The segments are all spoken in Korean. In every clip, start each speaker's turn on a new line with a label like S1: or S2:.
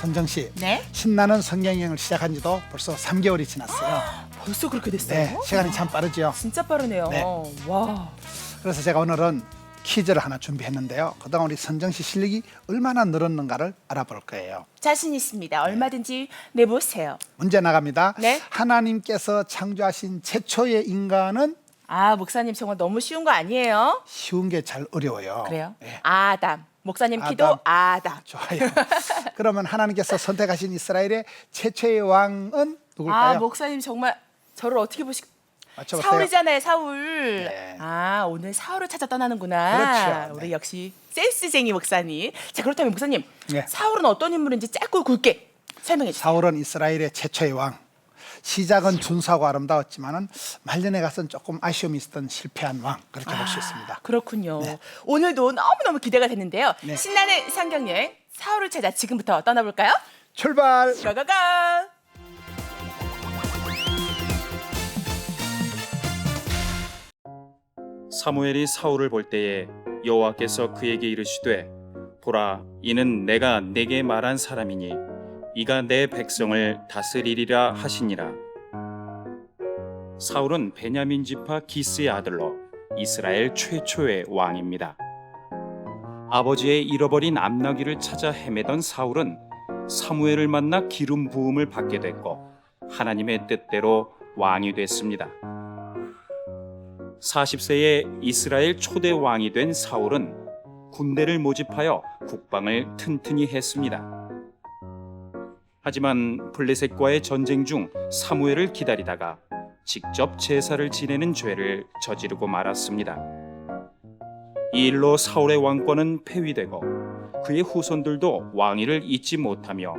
S1: 선정 씨.
S2: 네?
S1: 신나는 성경여행을 시작한 지도 벌써 3개월이 지났어요.
S2: 벌써 그렇게 됐어요?
S1: 네, 시간이 참 빠르죠.
S2: 진짜 빠르네요.
S1: 네.
S2: 와.
S1: 그래서 제가 오늘은 퀴즈를 하나 준비했는데요. 그동안 우리 선정 씨 실력이 얼마나 늘었는가를 알아볼 거예요.
S2: 자신 있습니다. 얼마든지 내보세요.
S1: 문제 나갑니다.
S2: 네.
S1: 하나님께서 창조하신 최초의 인간은
S2: 아, 목사님 정말 너무 쉬운 거 아니에요?
S1: 쉬운 게 잘 어려워요.
S2: 그래요?
S1: 네.
S2: 아담. 목사님 기도
S1: 아담. 좋아요. 그러면 하나님께서 선택하신 이스라엘의 최초의 왕은 누굴까요?
S2: 아, 목사님 정말 저를 어떻게 보시
S1: 맞춰보세요.
S2: 사울이잖아요, 사울.
S1: 네.
S2: 아, 오늘 사울을 찾아 떠나는구나.
S1: 그렇죠.
S2: 우리
S1: 네.
S2: 역시 센스쟁이 목사님. 자, 그렇다면 목사님,
S1: 네.
S2: 사울은 어떤 인물인지 짧고 굵게 설명해 주세요.
S1: 사울은 이스라엘의 최초의 왕. 시작은 준수하고 아름다웠지만은 말년에 가서는 조금 아쉬움이 있었던 실패한 왕 그렇게 볼 수 있습니다.
S2: 그렇군요. 오늘도 너무너무 기대가 되는데요.
S1: 네.
S2: 신나는 상경여행 사울을 찾아 지금부터 떠나볼까요?
S1: 출발.
S2: 가가가!
S3: 사무엘이 사울을 볼 때에 여호와께서 그에게 이르시되 보라 이는 내가 내게 말한 사람이니 이가 내 백성을 다스리리라 하시니라 사울은 베냐민 지파 기스의 아들로 이스라엘 최초의 왕입니다. 아버지의 잃어버린 암나귀를 찾아 헤매던 사울은 사무엘을 만나 기름 부음을 받게 됐고 하나님의 뜻대로 왕이 됐습니다. 40세에 이스라엘 초대 왕이 된 사울은 군대를 모집하여 국방을 튼튼히 했습니다. 하지만 블레셋과의 전쟁 중 사무엘을 기다리다가 직접 제사를 지내는 죄를 저지르고 말았습니다. 이 일로 사울의 왕권은 폐위되고 그의 후손들도 왕위를 잇지 못하며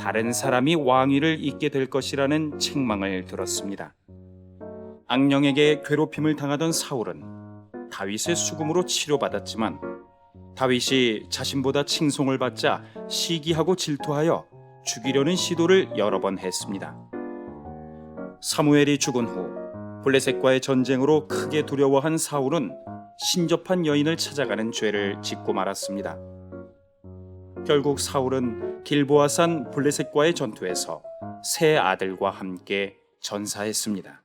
S3: 다른 사람이 왕위를 잇게 될 것이라는 책망을 들었습니다. 악령에게 괴롭힘을 당하던 사울은 다윗의 수금으로 치료받았지만 다윗이 자신보다 칭송을 받자 시기하고 질투하여 죽이려는 시도를 여러 번 했습니다. 사무엘이 죽은 후 블레셋과의 전쟁으로 크게 두려워한 사울은 신접한 여인을 찾아가는 죄를 짓고 말았습니다. 결국 사울은 길보아산 블레셋과의 전투에서 세 아들과 함께 전사했습니다.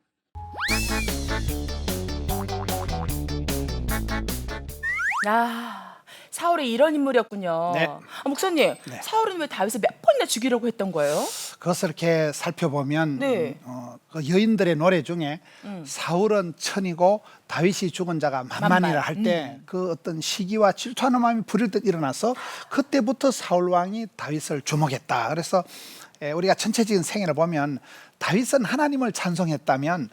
S2: 아, 사울이 이런 인물이었군요.
S1: 네.
S2: 아, 목사님,
S1: 네.
S2: 사울은 왜 다윗을 몇 번이나 죽이려고 했던 거예요?
S1: 그것을 이렇게 살펴보면
S2: 네.
S1: 어, 그 여인들의 노래 중에 사울은 천이고 다윗이 죽은 자가 만만이라
S2: 만만.
S1: 할때 그 어떤 시기와 질투하는 마음이 부릴듯 일어나서 그때부터 사울 왕이 다윗을 주목했다. 그래서 에, 우리가 전체적인 생애를 보면 다윗은 하나님을 찬송했다면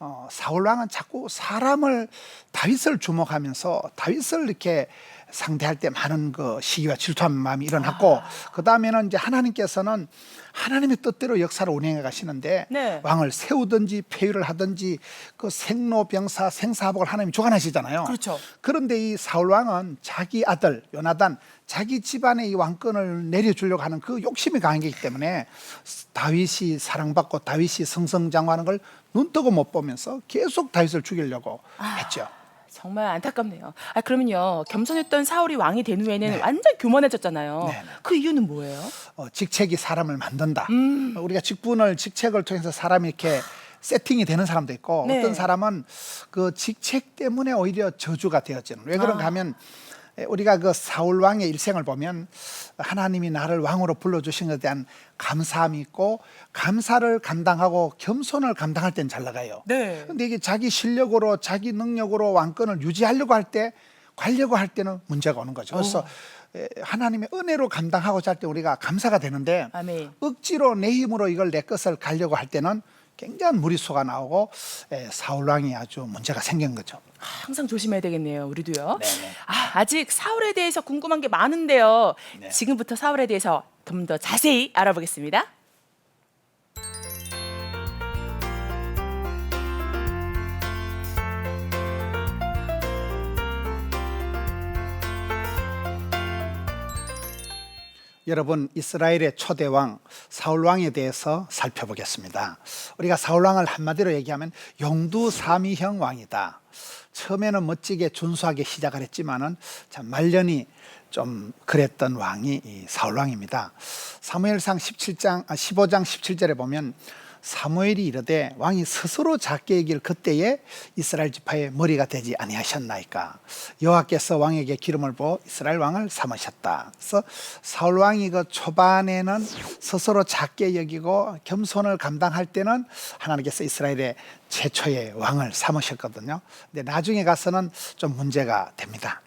S1: 어, 사울 왕은 자꾸 사람을 다윗을 주목하면서 다윗을 이렇게 상대할 때 많은 그 시기와 질투하는 마음이 일어났고 그 다음에는 이제 하나님께서는 하나님의 뜻대로 역사를 운행해 가시는데
S2: 네.
S1: 왕을 세우든지 폐위를 하든지 그 생로병사 생사복을 하나님이 주관하시잖아요.
S2: 그렇죠.
S1: 그런데 이 사울 왕은 자기 아들 요나단 자기 집안의 이 왕권을 내려주려고 하는 그 욕심이 강하기 때문에 다윗이 사랑받고 다윗이 성성장구하는 걸 눈뜨고 못 보면서 계속 다윗을 죽이려고 했죠.
S2: 정말 안타깝네요. 아, 그러면요. 겸손했던 사울이 왕이 된 후에는
S1: 네.
S2: 완전 교만해졌잖아요.
S1: 네, 네.
S2: 그 이유는 뭐예요?
S1: 어, 직책이 사람을 만든다.
S2: 음.
S1: 어, 우리가 직분을 직책을 통해서 사람이 이렇게 세팅이 되는 사람도 있고
S2: 네.
S1: 어떤 사람은 그 직책 때문에 오히려 저주가 되어지는. 왜 그런가
S2: 아.
S1: 하면 에, 우리가 그 사울 왕의 일생을 보면 하나님이 나를 왕으로 불러주신 것에 대한 감사함이 있고 감사를 감당하고 겸손을 감당할 땐 잘 나가요.
S2: 네.
S1: 근데 이게 자기 실력으로 자기 능력으로 왕권을 유지하려고 할 때 관려고 할 때는 문제가 오는 거죠. 그래서
S2: 어.
S1: 에, 하나님의 은혜로 감당하고자 할 때 우리가 감사가 되는데
S2: 아멘.
S1: 억지로 내 힘으로 이걸 내 것을 가려고 할 때는 굉장한 무리수가 나오고 에, 사울 왕이 아주 문제가 생긴 거죠.
S2: 항상 조심해야 되겠네요. 우리도요.
S1: 네네.
S2: 아, 아직 사울에 대해서 궁금한 게 많은데요.
S1: 네.
S2: 지금부터 사울에 대해서 좀 더 자세히 알아보겠습니다.
S1: 여러분 이스라엘의 초대 왕 사울 왕에 대해서 살펴보겠습니다. 우리가 사울 왕을 한마디로 얘기하면 용두사미형 왕이다. 처음에는 멋지게 준수하게 시작을 했지만은 참 말년이 좀 그랬던 왕이 이 사울 왕입니다. 사무엘상 17장 아, 15장 17절에 보면 사무엘이 이르되 왕이 스스로 작게 여길 그때에 이스라엘 지파의 머리가 되지 아니하셨나이까 여호와께서 왕에게 기름을 부어 이스라엘 왕을 삼으셨다. 그래서 사울 왕이 그 초반에는 스스로 작게 여기고 겸손을 감당할 때는 하나님께서 이스라엘의 최초의 왕을 삼으셨거든요. 근데 나중에 가서는 좀 문제가 됩니다.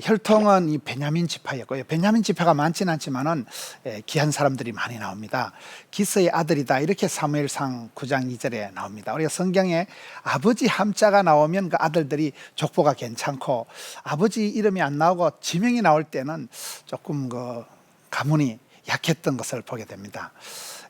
S1: 혈통은 이 베냐민 지파였고요. 베냐민 지파가 많지는 않지만은 예, 귀한 사람들이 많이 나옵니다. 기스의 아들이다 이렇게 사무엘상 9장 2절에 나옵니다. 우리가 성경에 아버지 함자가 나오면 그 아들들이 족보가 괜찮고 아버지 이름이 안 나오고 지명이 나올 때는 조금 그 가문이 약했던 것을 보게 됩니다.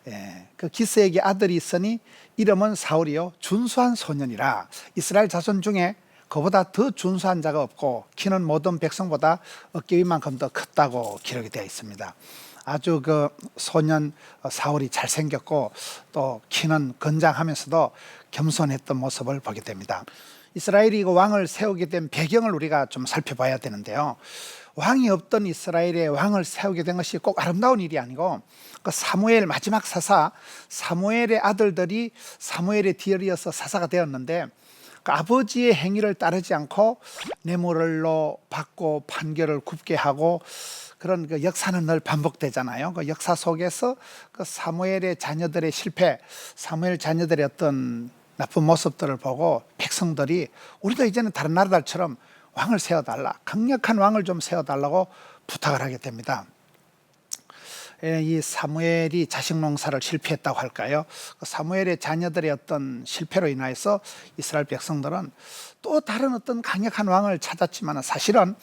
S1: 예, 그 기스에게 아들이 있으니 이름은 사울이요 준수한 소년이라 이스라엘 자손 중에 그보다 더 준수한 자가 없고 키는 모든 백성보다 어깨 위만큼 더 컸다고 기록이 되어 있습니다. 아주 그 소년 사울이 잘생겼고 또 키는 건장하면서도 겸손했던 모습을 보게 됩니다. 이스라엘이 그 왕을 세우게 된 배경을 우리가 좀 살펴봐야 되는데요. 왕이 없던 이스라엘에 왕을 세우게 된 것이 꼭 아름다운 일이 아니고 그 사무엘 마지막 사사 사무엘의 아들들이 사무엘의 뒤를 이어서 사사가 되었는데 그 아버지의 행위를 따르지 않고 뇌물로 받고 판결을 굽게 하고 그런 그 역사는 늘 반복되잖아요. 그 역사 속에서 그 사무엘의 자녀들의 실패, 사무엘 자녀들의 어떤 나쁜 모습들을 보고 백성들이 우리도 이제는 다른 나라들처럼 왕을 세워달라, 강력한 왕을 좀 세워달라고 부탁을 하게 됩니다. 예, 이 사무엘이 자식 농사를 실패했다고 할까요? 그 사무엘의 자녀들의 어떤 실패로 인하여서 이스라엘 백성들은 또 다른 어떤 강력한 왕을 찾았지만 사실은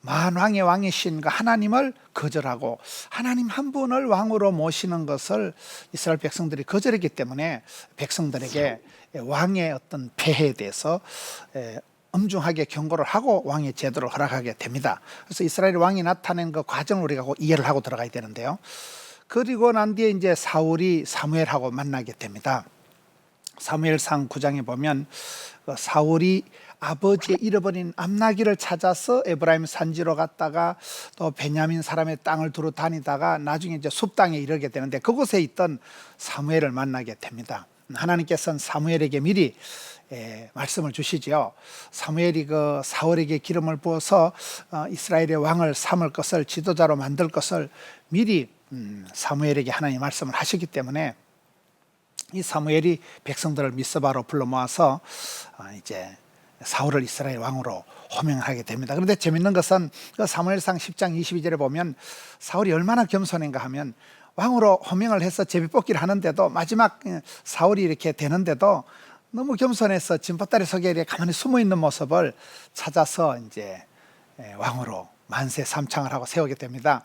S1: 만왕의 왕이신 그 하나님을 거절하고 하나님 한 분을 왕으로 모시는 것을 이스라엘 백성들이 거절했기 때문에 백성들에게 왕의 어떤 폐해에 대해서 에, 엄중하게 경고를 하고 왕의 제도를 허락하게 됩니다. 그래서 이스라엘 왕이 나타낸 그 과정을 우리가 꼭 이해를 하고 들어가야 되는데요. 그리고 난 뒤에 이제 사울이 사무엘하고 만나게 됩니다. 사무엘상 9장에 보면 그 사울이 아버지의 잃어버린 암나기를 찾아서 에브라임 산지로 갔다가 또 베냐민 사람의 땅을 두루 다니다가 나중에 이제 숲 땅에 이르게 되는데 그곳에 있던 사무엘을 만나게 됩니다. 하나님께서는 사무엘에게 미리 예, 말씀을 주시지요. 사무엘이 그 사울에게 기름을 부어서 어, 이스라엘의 왕을 삼을 것을 지도자로 만들 것을 미리 음, 사무엘에게 하나님 말씀을 하셨기 때문에 이 사무엘이 백성들을 미스바로 불러 모아서 어, 이제 사울을 이스라엘 왕으로 호명하게 됩니다. 그런데 재밌는 것은 그 사무엘상 10장 22절에 보면 사울이 얼마나 겸손한가 하면 왕으로 호명을 해서 제비 뽑기를 하는데도 마지막 예, 사울이 이렇게 되는데도 너무 겸손해서 진보다리 속에 가만히 숨어 있는 모습을 찾아서 이제 예, 왕으로 만세 삼창을 하고 세우게 됩니다.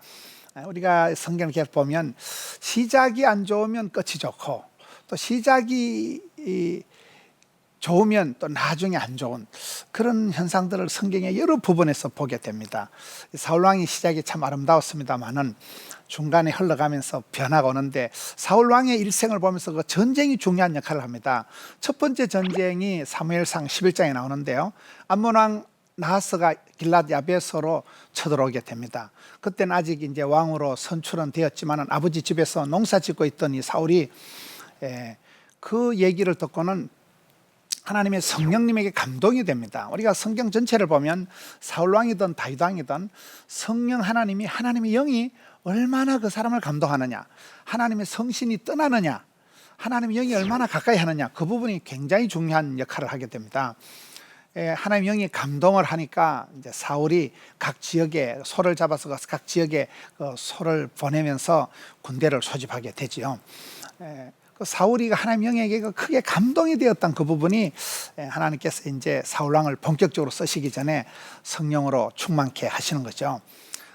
S1: 아, 우리가 성경을 계속 보면 시작이 안 좋으면 끝이 좋고 또 시작이 이 좋으면 또 나중에 안 좋은 그런 현상들을 성경의 여러 부분에서 보게 됩니다. 사울 왕의 시작이 참 아름다웠습니다만은 중간에 흘러가면서 변화가 오는데 사울 왕의 일생을 보면서 그 전쟁이 중요한 역할을 합니다. 첫 번째 전쟁이 사무엘상 11장에 나오는데요. 암몬 왕 나하스가 길랏 야베스로 쳐들어오게 됩니다. 그때는 아직 이제 왕으로 선출은 되었지만 아버지 집에서 농사 짓고 있던 이 사울이 에, 그 얘기를 듣고는 하나님의 성령님에게 감동이 됩니다. 우리가 성경 전체를 보면 사울 왕이든 다윗 왕이든 성령 하나님이 하나님의 영이 얼마나 그 사람을 감동하느냐, 하나님의 성신이 떠나느냐, 하나님의 영이 얼마나 가까이 하느냐 그 부분이 굉장히 중요한 역할을 하게 됩니다. 예, 하나님 영이 감동을 하니까 이제 사울이 각 지역에 소를 잡아서 각 지역에 그 소를 보내면서 군대를 소집하게 되지요. 예, 그 사울이 하나님 영에게 그 크게 감동이 되었던 그 부분이 예, 하나님께서 이제 사울 왕을 본격적으로 쓰시기 전에 성령으로 충만케 하시는 거죠.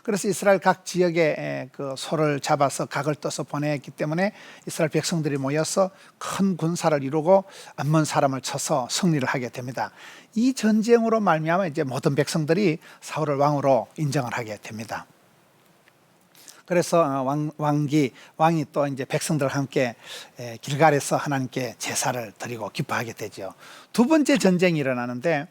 S1: 그래서 이스라엘 각 지역에 그 소를 잡아서 각을 떠서 보냈기 때문에 이스라엘 백성들이 모여서 큰 군사를 이루고 암몬 사람을 쳐서 승리를 하게 됩니다. 이 전쟁으로 말미암아 이제 모든 백성들이 사울을 왕으로 인정을 하게 됩니다. 그래서 어, 왕, 왕기 왕이 또 이제 백성들과 함께 에, 길갈에서 하나님께 제사를 드리고 기뻐하게 되죠. 두 번째 전쟁이 일어나는데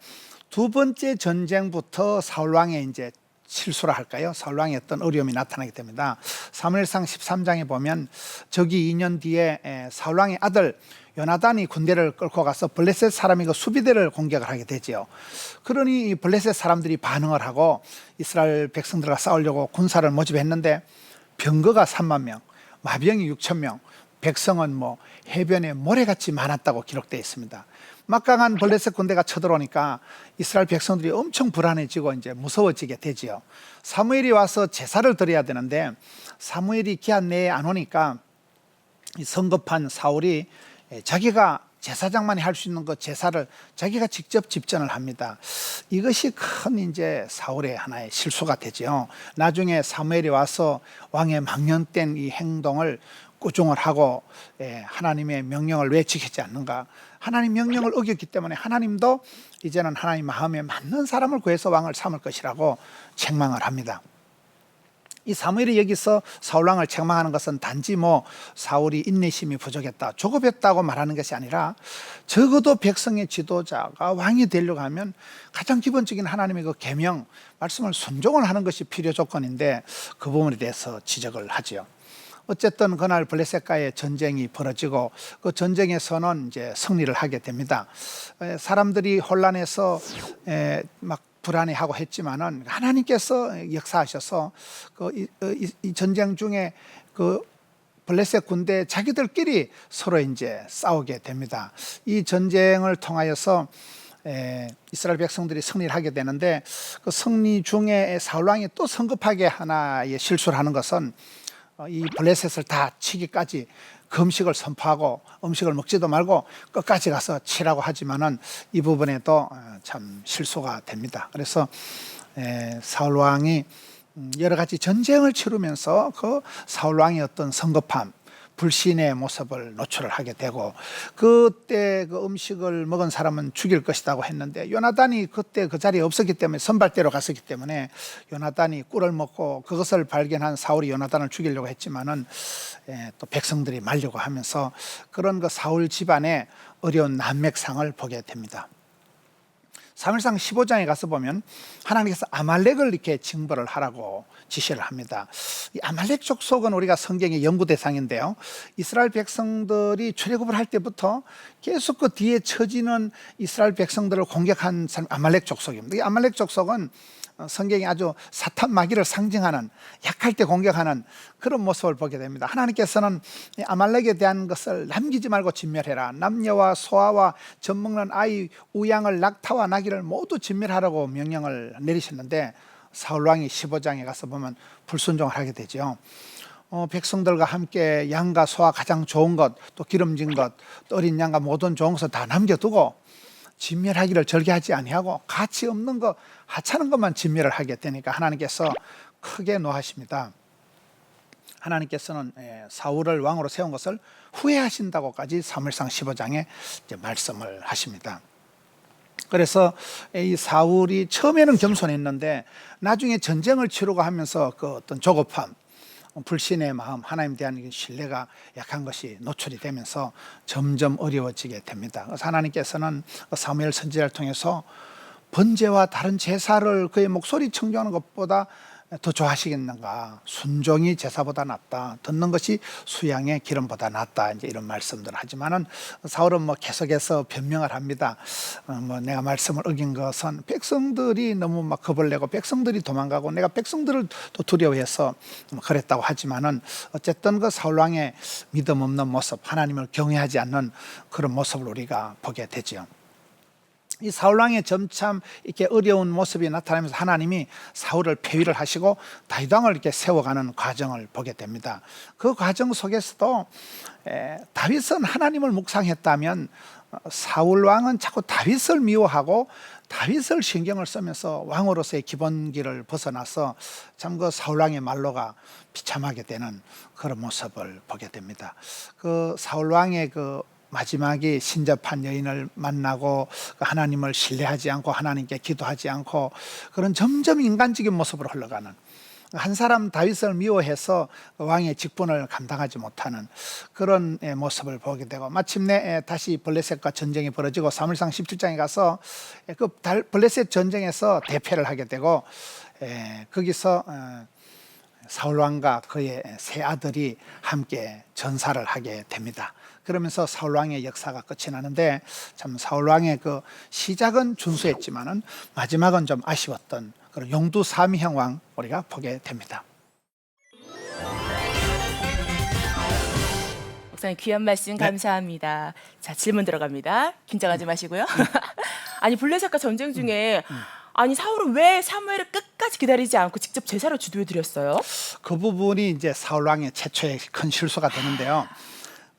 S1: 두 번째 전쟁부터 사울 왕의 이제 실수라 할까요? 사울 왕의 어떤 어려움이 나타나게 됩니다. 사무엘상 13장에 보면 저기 2년 뒤에 에, 사울 왕의 아들 요나단이 군대를 끌고 가서 블레셋 사람이 그 수비대를 공격을 하게 되지요. 그러니 이 블레셋 사람들이 반응을 하고 이스라엘 백성들과 싸우려고 군사를 모집했는데 병거가 3만 명, 마병이 6천 명, 백성은 뭐 해변에 모래같이 많았다고 기록되어 있습니다. 막강한 블레셋 군대가 쳐들어오니까 이스라엘 백성들이 엄청 불안해지고 이제 무서워지게 되지요. 사무엘이 와서 제사를 드려야 되는데 사무엘이 기한 내에 안 오니까 이 성급한 사울이 예, 자기가 제사장만이 할 수 있는 그 제사를 자기가 직접 집전을 합니다. 이것이 큰 이제 사울의 하나의 실수가 되죠. 나중에 사무엘이 와서 왕의 망령된 이 행동을 꾸중을 하고 예, 하나님의 명령을 왜 지키지 않는가? 하나님 명령을 어겼기 때문에 하나님도 이제는 하나님 마음에 맞는 사람을 구해서 왕을 삼을 것이라고 책망을 합니다. 이 사무엘이 여기서 사울 왕을 책망하는 것은 단지 뭐 사울이 인내심이 부족했다, 조급했다고 말하는 것이 아니라 적어도 백성의 지도자가 왕이 되려고 하면 가장 기본적인 하나님의 그 계명 말씀을 순종을 하는 것이 필요 조건인데 그 부분에 대해서 지적을 하지요. 어쨌든 그날 블레셋과의 전쟁이 벌어지고 그 전쟁에서는 이제 승리를 하게 됩니다. 에, 사람들이 혼란해서 에, 막 불안해하고 했지만은 하나님께서 역사하셔서 그 이, 이, 이 전쟁 중에 그 블레셋 군대 자기들끼리 서로 이제 싸우게 됩니다. 이 전쟁을 통하여서 에, 이스라엘 백성들이 승리를 하게 되는데 그 승리 중에 사울 왕이 또 성급하게 하나의 실수를 하는 것은 어, 이 블레셋을 다 치기까지 금식을 선포하고 음식을 먹지도 말고 끝까지 가서 치라고 하지만은 이 부분에도 어, 참 실수가 됩니다. 그래서 에, 사울 왕이 음, 여러 가지 전쟁을 치르면서 그 사울 왕의 어떤 성급함, 불신의 모습을 노출을 하게 되고 그때 그 음식을 먹은 사람은 죽일 것이라고 했는데 요나단이 그때 그 자리에 없었기 때문에 선발대로 갔었기 때문에 요나단이 꿀을 먹고 그것을 발견한 사울이 요나단을 죽이려고 했지만은 예, 또 백성들이 말려고 하면서 그런 그 사울 집안의 어려운 난맥상을 보게 됩니다. 사무엘상 15장에 가서 보면 하나님께서 아말렉을 이렇게 징벌을 하라고 지시를 합니다. 이 아말렉 족속은 우리가 성경의 연구 대상인데요. 이스라엘 백성들이 출애굽을 할 때부터 계속 그 뒤에 처지는 이스라엘 백성들을 공격한 사람 아말렉 족속입니다. 이 아말렉 족속은 어, 성경이 아주 사탄 마귀를 상징하는 약할 때 공격하는 그런 모습을 보게 됩니다. 하나님께서는 이 아말렉에 대한 것을 남기지 말고 진멸해라. 남녀와 소아와 젖 먹는 아이, 우양을 낙타와 나귀를 모두 진멸하라고 명령을 내리셨는데 사울 왕이 15장에 가서 보면 불순종을 하게 되죠. 어, 백성들과 함께 양과 소와 가장 좋은 것, 또 기름진 것, 또 어린 양과 모든 좋은 것을 다 남겨두고 진멸하기를 절개하지 아니하고 가치 없는 거 하찮은 것만 진멸을 하게 되니까 하나님께서 크게 노하십니다. 하나님께서는 예, 사울을 왕으로 세운 것을 후회하신다고까지 사무엘상 15장에 이제 말씀을 하십니다. 그래서 이 사울이 처음에는 겸손했는데 나중에 전쟁을 치르고 하면서 그 어떤 조급함, 불신의 마음, 하나님 대한 신뢰가 약한 것이 노출이 되면서 점점 어려워지게 됩니다. 하나님께서는 사무엘 선지자를 통해서 번제와 다른 제사를 그의 목소리 청정하는 것보다 더 좋아하시겠는가? 순종이 제사보다 낫다. 듣는 것이 수양의 기름보다 낫다. 이제 이런 말씀들 하지만은 사울은 뭐 계속해서 변명을 합니다. 어, 뭐 내가 말씀을 어긴 것은 백성들이 너무 막 겁을 내고 백성들이 도망가고 내가 백성들을 또 두려워해서 뭐 그랬다고 하지만은 어쨌든 그 사울 왕의 믿음 없는 모습, 하나님을 경외하지 않는 그런 모습을 우리가 보게 되지요. 이 사울 왕의 점참 이렇게 어려운 모습이 나타나면서 하나님이 사울을 폐위를 하시고 다윗 왕을 이렇게 세워가는 과정을 보게 됩니다. 그 과정 속에서도 에, 다윗은 하나님을 묵상했다면 어, 사울 왕은 자꾸 다윗을 미워하고 다윗을 신경을 쓰면서 왕으로서의 기본기를 벗어나서 참 그 사울 왕의 말로가 비참하게 되는 그런 모습을 보게 됩니다. 그 사울 왕의 그 마지막에 신접한 여인을 만나고 그 하나님을 신뢰하지 않고 하나님께 기도하지 않고 그런 점점 인간적인 모습으로 흘러가는 한 사람 다윗을 미워해서 왕의 직분을 감당하지 못하는 그런 예, 모습을 보게 되고 마침내 예, 다시 블레셋과 전쟁이 벌어지고 사무엘상 17장에 가서 예, 그 달- 블레셋 전쟁에서 대패를 하게 되고 에, 거기서 어, 사울 왕과 그의 세 아들이 함께 전사를 하게 됩니다. 그러면서 사울 왕의 역사가 끝이 나는데 참 사울 왕의 그 시작은 준수했지만은 마지막은 좀 아쉬웠던 그런 용두 삼위형 왕 우리가 보게 됩니다.
S2: 목사님 귀한 말씀 감사합니다. 자 질문 들어갑니다. 긴장하지 마시고요. 아니 블레셋과 전쟁 중에 아니 사울은 왜 사무엘을 끝까지 기다리지 않고 직접 제사를 주도해 드렸어요?
S1: 그 부분이 이제 사울 왕의 최초의 큰 실수가 되는데요.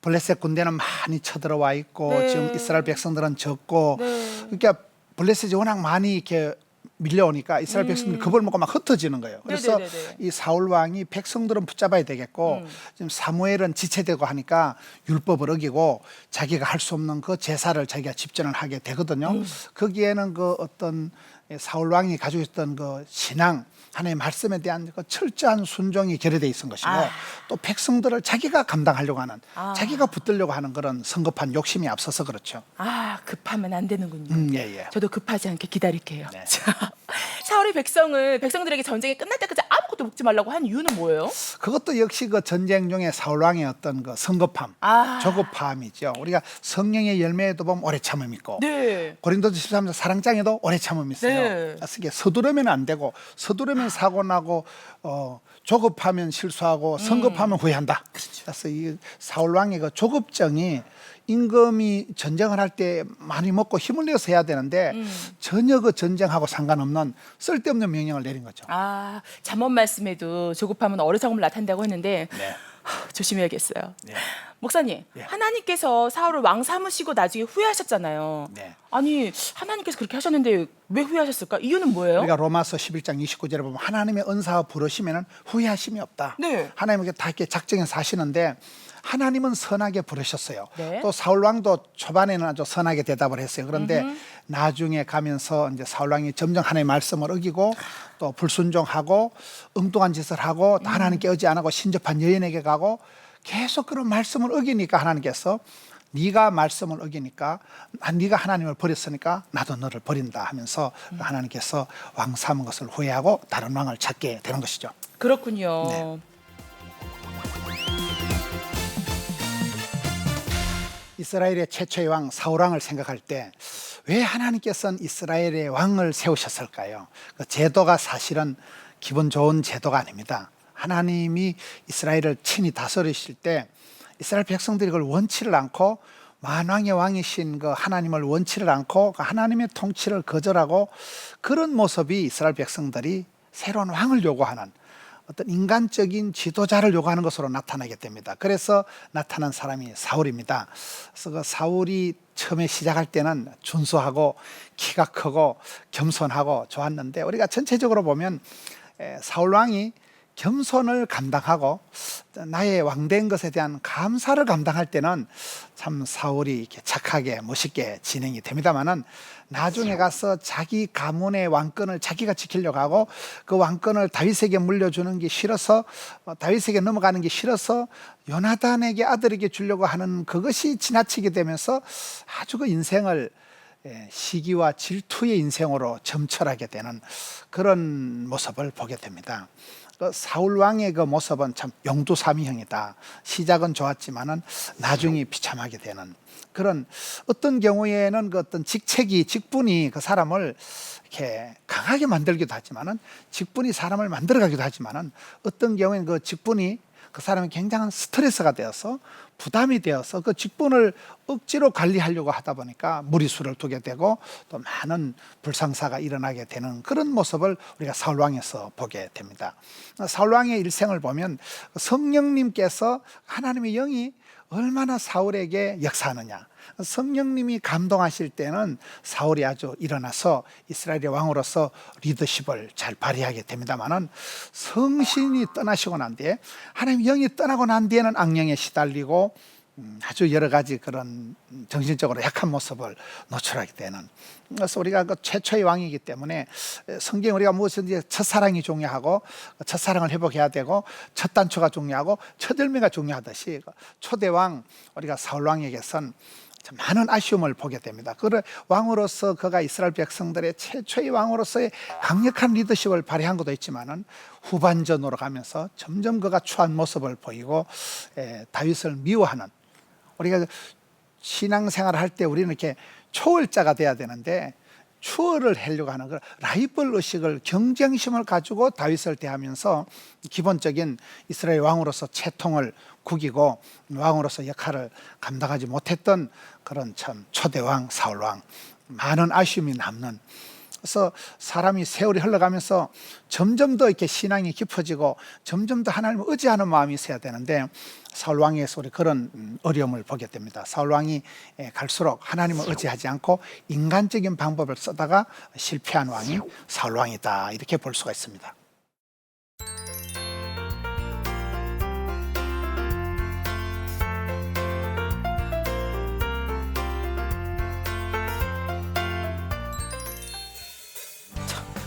S1: 블레셋 군대는 많이 쳐들어와 있고
S2: 네.
S1: 지금 이스라엘 백성들은 적고
S2: 네.
S1: 그러니까 블레셋이 워낙 많이 이렇게 밀려오니까 이스라엘 백성들이 겁을 먹고 막 흩어지는 거예요. 그래서
S2: 음. 네네네네.
S1: 이 사울 왕이 백성들은 붙잡아야 되겠고
S2: 음.
S1: 지금 사무엘은 지체되고 하니까 율법을 어기고 자기가 할 수 없는 그 제사를 자기가 집전을 하게 되거든요.
S2: 음.
S1: 거기에는 그 어떤 사울 왕이 가지고 있던 그 신앙 하나님의 말씀에 대한 그 철저한 순종이 결여돼 있은 것이고
S2: 아.
S1: 또 백성들을 자기가 감당하려고 하는
S2: 아.
S1: 자기가 붙들려고 하는 그런 성급한 욕심이 앞서서 그렇죠.
S2: 아 급하면 안 되는군요.
S1: 음, 예, 예.
S2: 저도 급하지 않게 기다릴게요.
S1: 네.
S2: 자, 사울이 백성을 백성들에게 전쟁이 끝날 때까지 아무 것도 먹지 말라고 한 이유는 뭐예요?
S1: 그것도 역시 그 전쟁 중에 사울 왕의 어떤 그 성급함,
S2: 아.
S1: 조급함이죠. 우리가 성령의 열매에도 보면 오래 참음 있고
S2: 네.
S1: 고린도서 13장 사랑장에도 오래 참음 있어요.
S2: 네.
S1: 그래서 이게 서두르면 안 되고 서두르면 사고 나고 어, 조급하면 실수하고 성급하면 후회한다. 그래서 이 사울 왕의 그 조급증이 임금이 전쟁을 할 때 많이 먹고 힘을 내서 해야 되는데 전혀 그 전쟁하고 상관없는 쓸데없는 명령을 내린 거죠.
S2: 아 잠언 말씀에도 조급하면 어리석음을 나타낸다고 했는데
S1: 네.
S2: 하, 조심해야겠어요.
S1: 네.
S2: 목사님,
S1: 네.
S2: 하나님께서 사울을 왕 삼으시고 나중에 후회하셨잖아요.
S1: 네.
S2: 아니 하나님께서 그렇게 하셨는데 왜 후회하셨을까? 이유는 뭐예요?
S1: 우리가 로마서 11장 29절에 보면 하나님의 은사와 부르시면 후회하심이 없다.
S2: 네.
S1: 하나님께 다 이렇게 작정해서 하시는데 하나님은 선하게 부르셨어요.
S2: 네.
S1: 또 사울 왕도 초반에는 아주 선하게 대답을 했어요. 그런데 나중에 가면서 이제 사울 왕이 점점 하나님의 말씀을 어기고 또 불순종하고 엉뚱한 짓을 하고 또 하나님께 의지 안 하고 신접한 여인에게 가고 계속 그런 말씀을 어기니까 하나님께서 네가 말씀을 어기니까 아, 네가 하나님을 버렸으니까 나도 너를 버린다 하면서 하나님께서 왕 삼은 것을 후회하고 다른 왕을 찾게 되는 것이죠.
S2: 그렇군요.
S1: 네. 이스라엘의 최초의 왕 사울왕을 생각할 때 왜 하나님께서는 이스라엘의 왕을 세우셨을까요? 그 제도가 사실은 기분 좋은 제도가 아닙니다. 하나님이 이스라엘을 친히 다스리실 때 이스라엘 백성들이 그걸 원치를 않고 만왕의 왕이신 그 하나님을 원치를 않고 그 하나님의 통치를 거절하고 그런 모습이 이스라엘 백성들이 새로운 왕을 요구하는 어떤 인간적인 지도자를 요구하는 것으로 나타나게 됩니다. 그래서 나타난 사람이 사울입니다. 그래서 그 사울이 처음에 시작할 때는 준수하고 키가 크고 겸손하고 좋았는데 우리가 전체적으로 보면 에, 사울 왕이 겸손을 감당하고 나의 왕된 것에 대한 감사를 감당할 때는 참 사울이 이렇게 착하게 멋있게 진행이 됩니다만은 나중에 가서 자기 가문의 왕권을 자기가 지키려고 하고 그 왕권을 다윗에게 물려주는 게 싫어서 어, 다윗에게 넘어가는 게 싫어서 요나단에게 아들에게 주려고 하는 그것이 지나치게 되면서 아주 그 인생을 예, 시기와 질투의 인생으로 점철하게 되는 그런 모습을 보게 됩니다. 그 사울 왕의 그 모습은 참 용두삼위형이다. 시작은 좋았지만은 나중에 비참하게 되는 그런 어떤 경우에는 그 어떤 직책이 직분이 그 사람을 이렇게 강하게 만들기도 하지만은 직분이 사람을 만들어가기도 하지만은 어떤 경우에는 그 직분이 그 사람이 굉장한 스트레스가 되어서 부담이 되어서 그 직분을 억지로 관리하려고 하다 보니까 무리수를 두게 되고 또 많은 불상사가 일어나게 되는 그런 모습을 우리가 사울왕에서 보게 됩니다. 사울왕의 일생을 보면 성령님께서 하나님의 영이 얼마나 사울에게 역사하느냐. 성령님이 감동하실 때는 사울이 아주 일어나서 이스라엘의 왕으로서 리더십을 잘 발휘하게 됩니다만은 성신이 떠나시고 난 뒤에 하나님 영이 떠나고 난 뒤에는 악령에 시달리고 음, 아주 여러 가지 그런 정신적으로 약한 모습을 노출하게 되는 그래서 우리가 그 최초의 왕이기 때문에 성경 우리가 무엇이든지 첫사랑이 중요하고 첫사랑을 회복해야 되고 첫 단추가 중요하고 첫 열매가 중요하듯이 그 초대왕 우리가 사울왕에게선 참 많은 아쉬움을 보게 됩니다. 그래 왕으로서 그가 이스라엘 백성들의 최초의 왕으로서의 강력한 리더십을 발휘한 것도 있지만은 후반전으로 가면서 점점 그가 추한 모습을 보이고 에, 다윗을 미워하는 우리가 신앙생활을 할때 우리는 이렇게 초월자가 돼야 되는데 추월을 하려고 하는 그 라이벌 의식을 경쟁심을 가지고 다윗을 대하면서 기본적인 이스라엘 왕으로서 채통을 구기고 왕으로서 역할을 감당하지 못했던 그런 참 초대왕 사울왕. 많은 아쉬움이 남는 그래서 사람이 세월이 흘러가면서 점점 더 이렇게 신앙이 깊어지고 점점 더 하나님을 의지하는 마음이 있어야 되는데 사울 왕에서 우리 그런 음, 어려움을 보게 됩니다. 사울 왕이 에, 갈수록 하나님을 의지하지 않고 인간적인 방법을 쓰다가 실패한 왕이 사울 왕이다 이렇게 볼 수가 있습니다.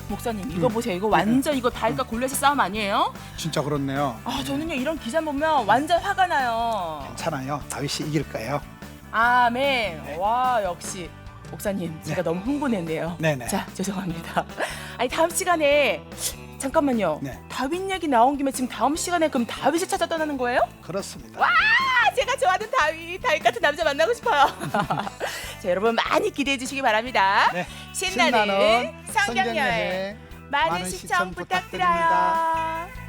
S2: 목사님 이거 보세요. 이거 완전 이거 다윗과 골리앗의 싸움 아니에요?
S1: 진짜 그렇네요.
S2: 아 저는요 이런 기사 보면 완전 화가 나요.
S1: 괜찮아요. 다윗이 이길 거예요.
S2: 아멘. 와 역시 목사님 제가 너무 흥분했네요.
S1: 네네.
S2: 자 죄송합니다. 아니 다음 시간에 잠깐만요.
S1: 네.
S2: 다윗 얘기 나온 김에 지금 다음 시간에 그럼 다윗을 찾아 떠나는 거예요?
S1: 그렇습니다.
S2: 아 제가 좋아하는 다윗 다윗 같은 남자 만나고 싶어요. 자 여러분 많이 기대해 주시기 바랍니다.
S1: 네.
S2: 신나는 성경 여행
S1: 많은
S2: 시청
S1: 시청
S2: 부탁드려요.
S1: 부탁드립니다.